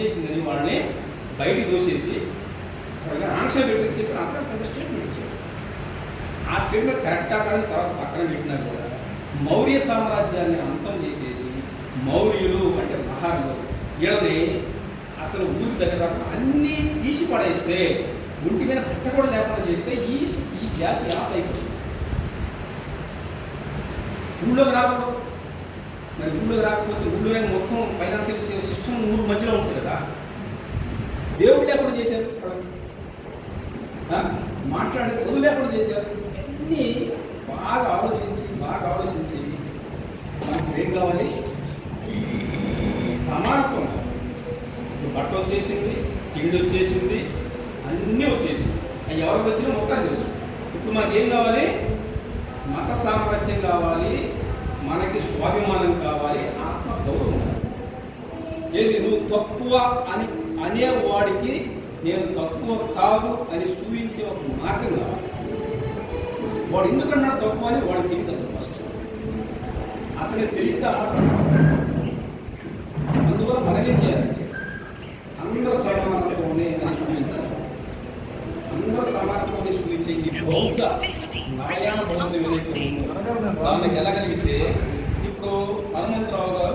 చేసిందని వాళ్ళని బయటికి దోసేసి వాళ్ళకి ఆంక్ష పెట్టి చెప్పి అక్కడ పెద్ద స్టేట్మెంట్ ఇచ్చారు. ఆ స్టేట్మెంట్ కరెక్టా కాదని తర్వాత పక్కన పెట్టినా కూడా మౌర్య సామ్రాజ్యాన్ని అంతం చేసేసి మౌర్యులు అంటే మహారులు వీళ్ళని అసలు ఊరి దగ్గర అన్నీ తీసి పడేస్తే ఒంటి మీద బట్ట కూడా లేకుండా చేస్తే ఈ ఈ జాతి ఆ పైకి వస్తుంది. ఊళ్ళోకి రాకూడదు. మరి గుళ్ళు రాకపోతే ఊళ్ళో మొత్తం ఫైనాన్షియల్ సిస్టమ్ ఊరు మధ్యలో ఉంటుంది కదా. దేవుడు లేకుండా చేశారు? మాట్లాడే చదువు లేకుండా చేశారు? అన్నీ బాగా ఆలోచించి బాగా ఆలోచించి మనకు ఏం కావాలి? సమానత్వం. బట్ట వచ్చేసింది తిండి వచ్చేసింది అన్నీ వచ్చేసింది. అవి ఎవరికి వచ్చినా మొత్తం తెలుసు. ఇప్పుడు మనకి ఏం కావాలి? మత సామరస్యం కావాలి. మనకి స్వాభిమానం కావాలి ఆత్మ గౌరవం కావాలి. ఏది నువ్వు తక్కువ అని అనేవాడికి నేను తక్కువ కాదు అని చూపించే ఒక మార్గం కావాలి వాడు ఎందుకన్నాడు తక్కువ అని? వాడికి తెలియదు అసలు ఫస్ట్ అతనికి తెలిస్తే. అందువల్ల మనమేం చేయాలంటే అందరూ సమానత్వమే అని చూపించాలి అందరూ సమానత్వాన్ని చూపించే ఈ బౌద్ధ నారాయణ బౌద్ధ ఏదైతే ఉందో దానికి వెళ్ళగలిగితే ఇప్పుడు హనుమంతరావు గారు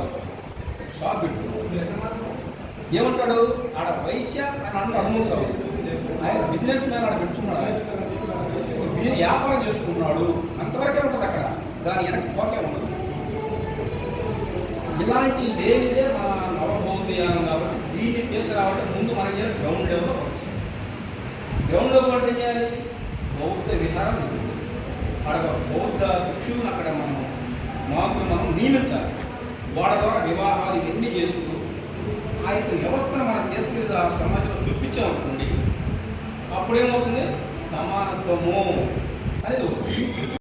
ఏమంటాడు? ఆడ వైశ్య అని అందరూ అనుమతాడు ఆయన బిజినెస్ మ్యాన్ ఆడ పెట్టుకున్నాడు వ్యాపారం చేసుకున్నాడు. అంతవరకే ఉంటుంది అక్కడ. దాని వెనక పోకే ఉండదు. ఇలాంటి లేనిదే మన అని కాబట్టి దీన్ని తీసుకురావడం ముందు మనకి గ్రౌండ్ లెవెల్లో గ్రౌండ్ లెవెల్ అంటే ఏం చేయాలి? బౌద్ధ విహారం అక్కడ బౌద్ధ భిక్షువుని అక్కడ మనం మాకు మనం నియమించాలి. వాళ్ళ ద్వారా వివాహాలు ఇవన్నీ చేసుకుంటాం ఆ యొక్క వ్యవస్థను మనం దేశం మీద సమాజంలో చూపించాం అనుకోండి అప్పుడేమవుతుంది? సమానత్వము అనేది వస్తుంది.